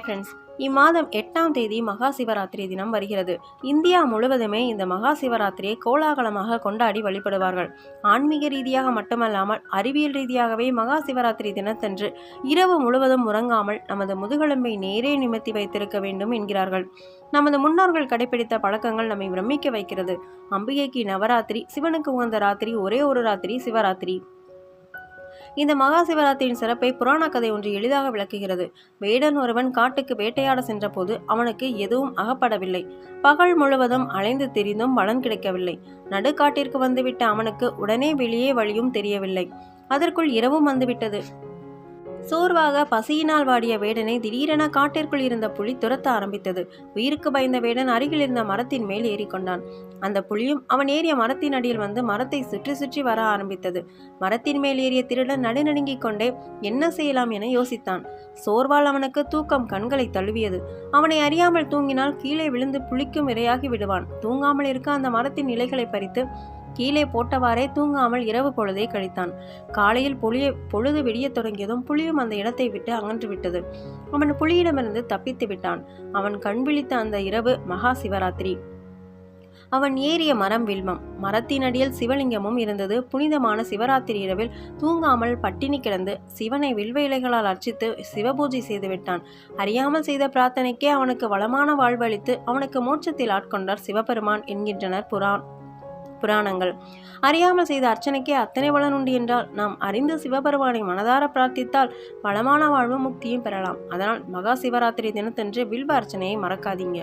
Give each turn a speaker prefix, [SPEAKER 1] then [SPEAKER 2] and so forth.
[SPEAKER 1] Friends இம்மாதம் எட்டாம் தேதி மகா சிவராத்திரி தினம் வருகிறது. இந்தியா முழுவதுமே இந்த மகா சிவராத்திரியை கோலாகலமாக கொண்டாடி வழிபடுவார்கள். ஆன்மீக ரீதியாக மட்டுமல்லாமல் அறிவியல் ரீதியாகவே மகா சிவராத்திரி தினத்தன்று இரவு முழுவதும் உறங்காமல் நமது முதுகெலும்பை நேரே நிமித்தி வைத்திருக்க வேண்டும் என்கிறார்கள். நமது முன்னோர்கள் கடைபிடித்த பழக்கங்கள் நம்மை பிரமிக்க வைக்கிறது. அம்பிகைக்கு நவராத்திரி சிவனுக்கு உகந்த ராத்திரி ஒரே ஒரு ராத்திரி சிவராத்திரி. இந்த மகா சிவராத்திரியின் சிறப்பை புராண கதை ஒன்று எளிதாக விளக்குகிறது. வேடன் ஒருவன் காட்டுக்கு வேட்டையாட சென்றபோது அவனுக்கு எதுவும் அகப்படவில்லை. பகல் முழுவதும் அலைந்து திரிந்தும் பலன் கிடைக்கவில்லை. நடுக்காட்டிற்கு வந்துவிட்ட அவனுக்கு உடனே வெளியே வழியும் தெரியவில்லை. அதற்குள் இரவும் வந்துவிட்டது. சோர்வாக பசியினால் வாடிய வேடனை திடீரென காட்டிற்குள் இருந்த புலி துரத்த ஆரம்பித்தது. உயிருக்கு பயந்த வேடன் அருகில் இருந்த மரத்தின் மேல் ஏறிக்கொண்டான் அந்த புலியும் அவன் ஏறிய மரத்தின் அடியில் வந்து மரத்தை சுற்றி சுற்றி வர ஆரம்பித்தது. மரத்தின் மேல் ஏறிய திருடன் நடுநடுங்கிக் கொண்டே என்ன செய்யலாம் என யோசித்தான். சோர்வால் அவனுக்கு தூக்கம் கண்களை தழுவியது. அவனை அறியாமல் தூங்கினால் கீழே விழுந்து புளிக்கும் இரையாகி விடுவான். தூங்காமல் இருக்க அந்த மரத்தின் இலைகளை பறித்து கீழே போட்டவாறே தூங்காமல் இரவு பொழுதை கழித்தான். காலையில் புலிய பொழுது விடியத் தொடங்கியதும் புலியும் அந்த இடத்தை விட்டு அகன்று விட்டது. அவன் புலியிடமிருந்து தப்பித்து விட்டான். அவன் கண் விழித்த அந்த இரவு மகா சிவராத்திரி. அவன் ஏறிய மரம் வில்மம். மரத்தின் அடியில் சிவலிங்கமும் இருந்தது. புனிதமான சிவராத்திரி இரவில் தூங்காமல் பட்டினி கிடந்து சிவனை வில்வ இலைகளால் அர்ச்சித்து சிவபூஜை செய்து விட்டான். அறியாமல் செய்த பிரார்த்தனைக்கே அவனுக்கு வளமான வாழ்வளித்து அவனுக்கு மோட்சத்தில் ஆட்கொண்டார் சிவபெருமான் என்கின்றனர் புரான் புராணங்கள். அறியாமல் செய்த அர்ச்சனைக்கே அத்தனை பலன் உண்டு என்றால் நாம் அறிந்து சிவபெருமானை மனதார பிரார்த்தித்தால் வளமான வாழ்வும் முக்தியும் பெறலாம். அதனால் மகா சிவராத்திரி தினத்தன்று வில்வ அர்ச்சனையை மறக்காதீங்க.